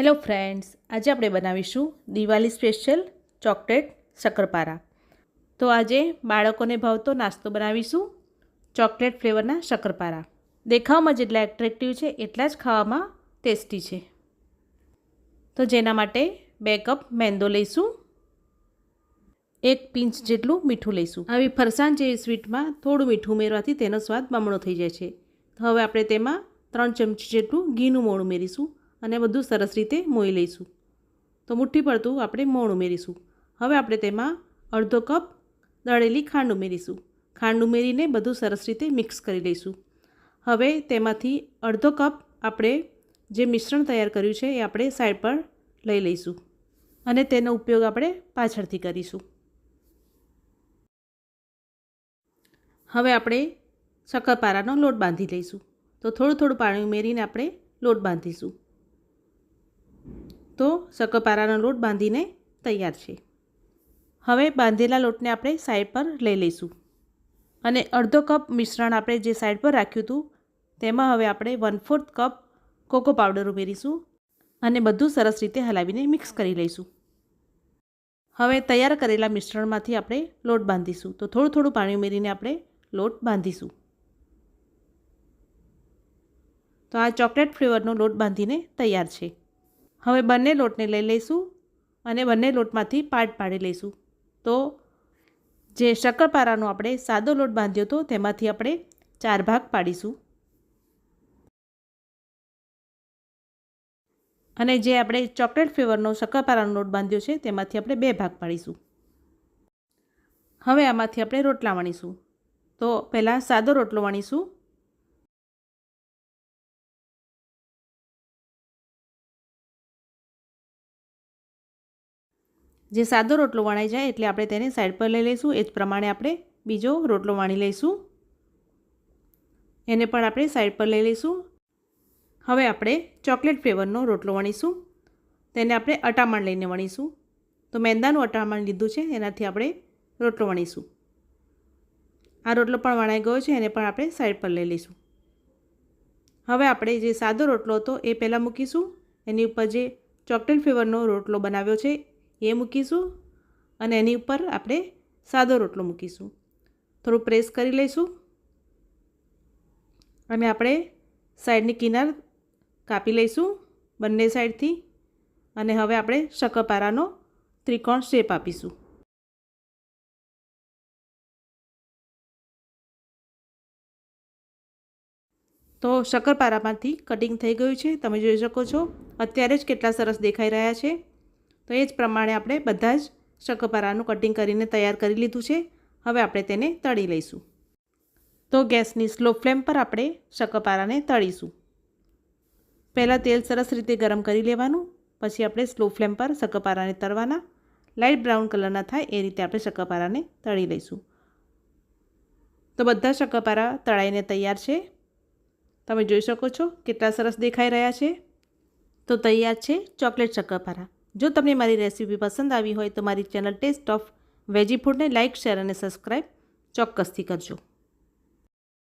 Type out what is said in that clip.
Hello friends આજે આપણે બનાવીશું દિવાળી સ્પેશિયલ ચોકલેટ શક્કરપારા. તો આજે બાળકોને ભાવતો નાસ્તો બનાવીશું ચોકલેટ ફ્લેવરના શક્કરપારા. દેખાવમાં જેટલા એટ્રેક્ટિવ છે, એટલા જ ખાવામાં ટેસ્ટી છે. તો જેના માટે બે કપ મેંદો લઈશું. એક પિંચ જેટલું મીઠું લઈશું. આવી ફરસાણ જેવી સ્વીટમાં થોડું મીઠું ઉમેરવાથી તેનો સ્વાદ બમણો થઈ જાય છે. તો હવે આપણે તેમાં ત્રણ ચમચી જેટલું ઘીનું મોણ ઉમેરીશું. અને બધું સરસ રીતે મોઈ લઈશું. તો મુઠ્ઠી પડતું આપણે મોણ ઉમેરીશું. હવે આપણે તેમાં અડધો કપ દળેલી ખાંડ ઉમેરીશું. ખાંડ ઉમેરીને બધું સરસ રીતે મિક્સ કરી લઈશું. હવે તેમાંથી અડધો કપ આપણે જે મિશ્રણ તૈયાર કર્યું છે એ આપણે સાઈડ પર લઈ લઈશું. અને તેનો ઉપયોગ આપણે પાછળથી કરીશું. હવે આપણે શક્કરપારાનો લોટ બાંધી લઈશું. તો થોડું થોડું પાણી ઉમેરીને આપણે લોટ બાંધીશું. તો શક્કરપારાનો લોટ બાંધીને તૈયાર છે. હવે બાંધેલા લોટને આપણે સાઈડ પર લઈ લઈશું. અને અડધો કપ મિશ્રણ આપણે જે સાઈડ પર રાખ્યું હતું, તેમાં હવે આપણે one fourth cup cocoa powder ઉમેરીશું અને બધું સરસ રીતે હલાવીને મિક્સ કરી લઈશું. હવે તૈયાર કરેલા મિશ્રણમાંથી આપણે લોટ બાંધીશું. તો થોડું થોડું પાણી ઉમેરીને આપણે લોટ બાંધીશું. તો આ ચોકલેટ ફ્લેવરનો લોટ બાંધીને તૈયાર છે. હવે બંને લોટને લઈ લઈશું અને બંને લોટમાંથી પાટ પાડી લઈશું. તો જે શક્કરપારાનો આપણે સાદો લોટ બાંધ્યો હતો તેમાંથી આપણે ચાર ભાગ પાડીશું. અને જે આપણે ચોકલેટ ફ્લેવરનો શક્કરપારાનો લોટ બાંધ્યો છે તેમાંથી આપણે બે ભાગ પાડીશું. હવે આમાંથી આપણે રોટલા વણીશું. તો પહેલાં સાદો રોટલો વણીશું. જે સાદો રોટલો વણાઈ જાય એટલે આપણે તેને સાઈડ પર લઈ લઈશું. એ જ પ્રમાણે આપણે બીજો રોટલો વણી લઈશું. એને પણ આપણે સાઈડ પર લઈ લઈશું. હવે આપણે ચોકલેટ ફ્લેવરનો રોટલો વણીશું. તેને આપણે અટામણ લઈને વણીશું. તો મેંદાનું અટામણ લીધું છે, એનાથી આપણે રોટલો વણીશું. આ રોટલો પણ વણાઈ ગયો છે, એને પણ આપણે સાઈડ પર લઈ લઈશું. હવે આપણે જે સાદો રોટલો હતો એ પહેલાં મૂકીશું. એની ઉપર જે ચોકલેટ ફ્લેવરનો રોટલો બનાવ્યો છે એ મૂકીશું અને એની ઉપર આપણે સાદો રોટલો મૂકીશું. થોડું પ્રેસ કરી લઈશું અને આપણે સાઈડની કિનાર કાપી લઈશું બંને સાઈડથી અને હવે આપણે શકરપારાનો ત્રિકોણ શેપ આપીશું. તો શકરપારામાંથી કટિંગ થઈ ગયું છે, તમે જોઈ શકો છો. અત્યારે જ કેટલા સરસ દેખાઈ રહ્યા છે. તો એ જ પ્રમાણે આપણે બધા જ શક્કરપારાનું કટિંગ કરીને તૈયાર કરી લીધું છે. હવે આપણે તેને તળી લઈશું. તો ગેસની સ્લો ફ્લેમ પર આપણે શક્કરપારાને તળીશું. પહેલાં તેલ સરસ રીતે ગરમ કરી લેવાનું, પછી આપણે સ્લો ફ્લેમ પર શક્કરપારાને તળવાના. લાઇટ બ્રાઉન કલરના થાય એ રીતે આપણે શક્કરપારાને તળી લઈશું. તો બધા શક્કરપારા તળાઈને તૈયાર છે. તમે જોઈ શકો છો કેટલા સરસ દેખાઈ રહ્યા છે. તો તૈયાર છે ચોકલેટ શક્કરપારા જો તમને મારી રેસીપી પસંદ આવી હોય તો મારી ચેનલ ટેસ્ટ ઓફ વેજી ફૂડને લાઇક, શેર અને સબસ્ક્રાઈબ ચોક્કસથી કરજો.